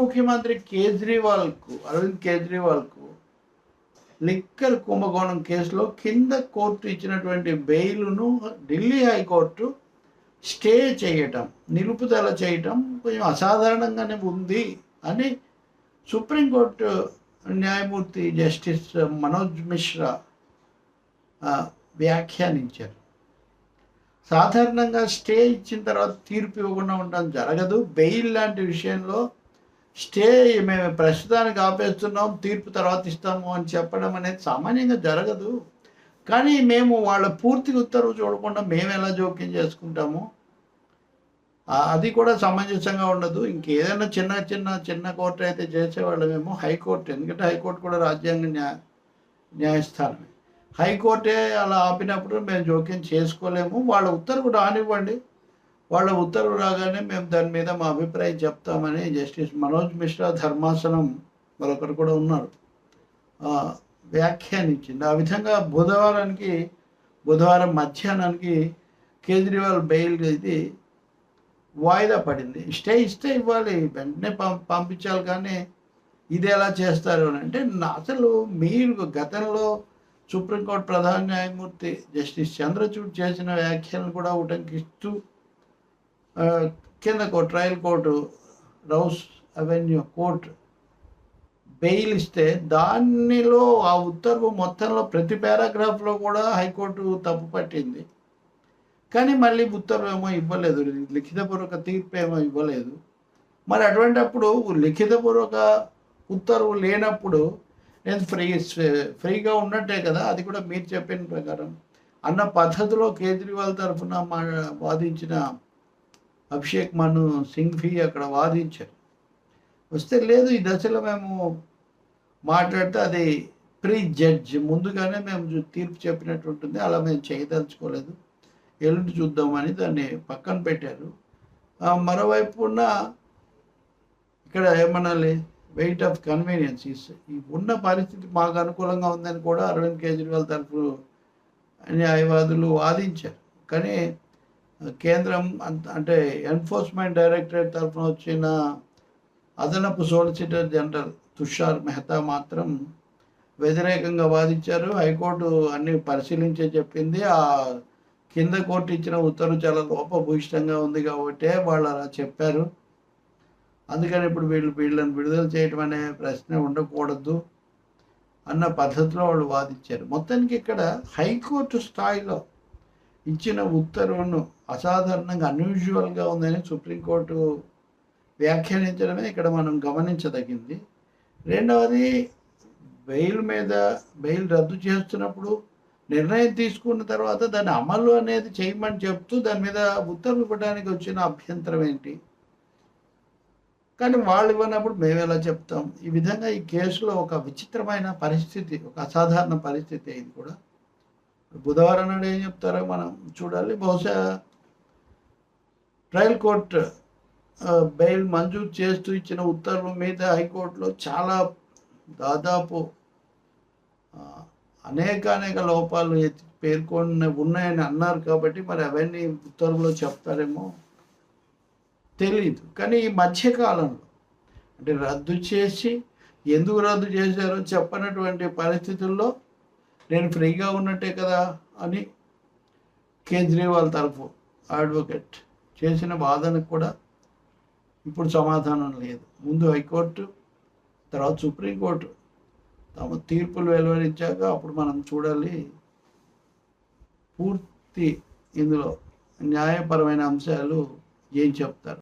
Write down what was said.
ముఖ్యమంత్రి కేజ్రీవాల్కు అరవింద్ కేజ్రీవాల్కు లిక్కర్ కుంభకోణం కేసులో కింద కోర్టు ఇచ్చినటువంటి బెయిల్ను ఢిల్లీ హైకోర్టు స్టే చేయటం నిలుపుదల చేయటం కొంచెం అసాధారణంగానే ఉంది అని సుప్రీంకోర్టు న్యాయమూర్తి జస్టిస్ మనోజ్ మిశ్రా వ్యాఖ్యానించారు. సాధారణంగా స్టే ఇచ్చిన తర్వాత తీర్పు ఇవ్వకుండా ఉండడం జరగదు. బెయిల్ లాంటి విషయంలో స్టే మేము ప్రస్తుతానికి ఆపేస్తున్నాం తీర్పు తర్వాత ఇస్తాము అని చెప్పడం అనేది సామాన్యంగా జరగదు. కానీ మేము వాళ్ళ పూర్తి ఉత్తర్వు చూడకుండా మేము ఎలా జోక్యం చేసుకుంటాము? అది కూడా సమంజసంగా ఉండదు. ఇంకేదైనా చిన్న చిన్న చిన్న కోర్టు అయితే చేసేవాళ్ళమేమో హైకోర్టు. ఎందుకంటే హైకోర్టు కూడా రాజ్యాంగ న్యాయ న్యాయస్థానమే. హైకోర్టే అలా ఆపినప్పుడు మేము జోక్యం చేసుకోలేము. వాళ్ళ ఉత్తర్వు రానివ్వండి. వాళ్ళ ఉత్తర్వు రాగానే మేము దాని మీద మా అభిప్రాయం చెప్తామని జస్టిస్ మనోజ్ మిశ్రా ధర్మాసనం మరొకరు కూడా ఉన్నారు. వ్యాఖ్యానించింది. ఆ విధంగా బుధవారానికి బుధవారం మధ్యాహ్నానికి కేజ్రీవాల్ బెయిల్ ఇది వాయిదా పడింది. స్టే ఇస్తే ఇవ్వాలి. వెంటనే పం పంపించాలి కానీ ఇది ఎలా చేస్తారు అని అంటే నా- అసలు మీరు గతంలో సుప్రీంకోర్టు ప్రధాన న్యాయమూర్తి జస్టిస్ చంద్రచూడ్ చేసిన వ్యాఖ్యలను కూడా ఉటంకిస్తూ కింద court trial court Rouse Avenue court bail ఇస్తే దానిలో ఆ ఉత్తర్వు మొత్తంలో ప్రతి పారాగ్రాఫ్లో కూడా హైకోర్టు తప్పు పట్టింది. కానీ మళ్ళీ ఉత్తర్వు ఏమో ఇవ్వలేదు. లిఖితపూర్వక తీర్పు ఏమో ఇవ్వలేదు. మరి అటువంటప్పుడు లిఖితపూర్వక ఉత్తర్వు లేనప్పుడు నేను ఫ్రీ ఫ్రీగా ఉన్నట్టే కదా అది కూడా మీరు చెప్పిన ప్రకారం. అన్న పద్ధతిలో కేజ్రీవాల్ తరఫున మా వాదించిన అభిషేక్ మను సింఘ్వి అక్కడ వాదించారు. వస్తే లేదు ఈ దశలో మేము మాట్లాడితే అది ప్రీ జడ్జ్ ముందుగానే మేము తీర్పు చెప్పినట్టు ఉంటుంది అలా మేము చేయదలుచుకోలేదు. ఎల్లుండి చూద్దామని దాన్ని పక్కన పెట్టారు. మరోవైపు ఉన్న ఇక్కడ ఏమనాలి వెయిట్ ఆఫ్ కన్వీనియన్స్ ఈ ఉన్న పరిస్థితి మాకు అనుకూలంగా ఉందని కూడా అరవింద్ కేజ్రీవాల్ తరఫు న్యాయవాదులు వాదించారు. కానీ కేంద్రం అంత- అంటే ఎన్ఫోర్స్మెంట్ డైరెక్టరేట్ తరఫున వచ్చిన అదనపు సోలిసిటర్ జనరల్ తుషార్ మెహతా మాత్రం వ్యతిరేకంగా వాదించారు. హైకోర్టు అన్ని పరిశీలించే చెప్పింది. ఆ కింద కోర్టు ఇచ్చిన ఉత్తర్వు చాలా లోపభూయిష్టంగా ఉంది కాబట్టి వాళ్ళు అలా చెప్పారు. అందుకని ఇప్పుడు వీళ్ళు వీళ్ళని విడుదల చేయటం అనే ప్రశ్న ఉండకూడదు అన్న పద్ధతిలో వాళ్ళు వాదించారు. మొత్తానికి ఇక్కడ హైకోర్టు స్థాయిలో ఇచ్చిన ఉత్తర్వును అసాధారణంగా అన్యూజువల్గా ఉందని సుప్రీంకోర్టు వ్యాఖ్యానించడమే ఇక్కడ మనం గమనించదగింది. రెండవది బెయిల్ మీద బెయిల్ రద్దు చేస్తున్నప్పుడు నిర్ణయం తీసుకున్న తర్వాత దాని అమలు అనేది చేయమని చెప్తూ దాని మీద ఉత్తర్వు ఇవ్వడానికి వచ్చిన అభ్యంతరం ఏంటి? కానీ వాళ్ళు ఇవ్వనప్పుడు మేము ఎలా చెప్తాం? ఈ విధంగా ఈ కేసులో ఒక విచిత్రమైన పరిస్థితి ఒక అసాధారణ పరిస్థితి అయింది కూడా. బుధవారం నాడు ఏం చెప్తారో మనం చూడాలి. బహుశా ట్రయల్ కోర్టు బెయిల్ మంజూరు చేస్తూ ఇచ్చిన ఉత్తర్వు మీద హైకోర్టులో చాలా దాదాపు అనేక అనేక లోపాలు పేర్కొని ఉన్నాయని అన్నారు కాబట్టి మరి అవన్నీ ఉత్తర్వులో చెప్తారేమో తెలియదు కానీ ఈ మధ్యకాలంలో అంటే రద్దు చేసి ఎందుకు రద్దు చేశారో చెప్పనటువంటి పరిస్థితుల్లో నేను ఫ్రీగా ఉన్నట్టే కదా అని కేజ్రీవాల్ తరఫు అడ్వకేట్ చేసిన వాదనకు కూడా ఇప్పుడు సమాధానం లేదు. ముందు హైకోర్టు తర్వాత సుప్రీంకోర్టు తమ తీర్పులు వెలువరించాక అప్పుడు మనం చూడాలి పూర్తి ఇందులో న్యాయపరమైన అంశాలు ఏం చెప్తారు.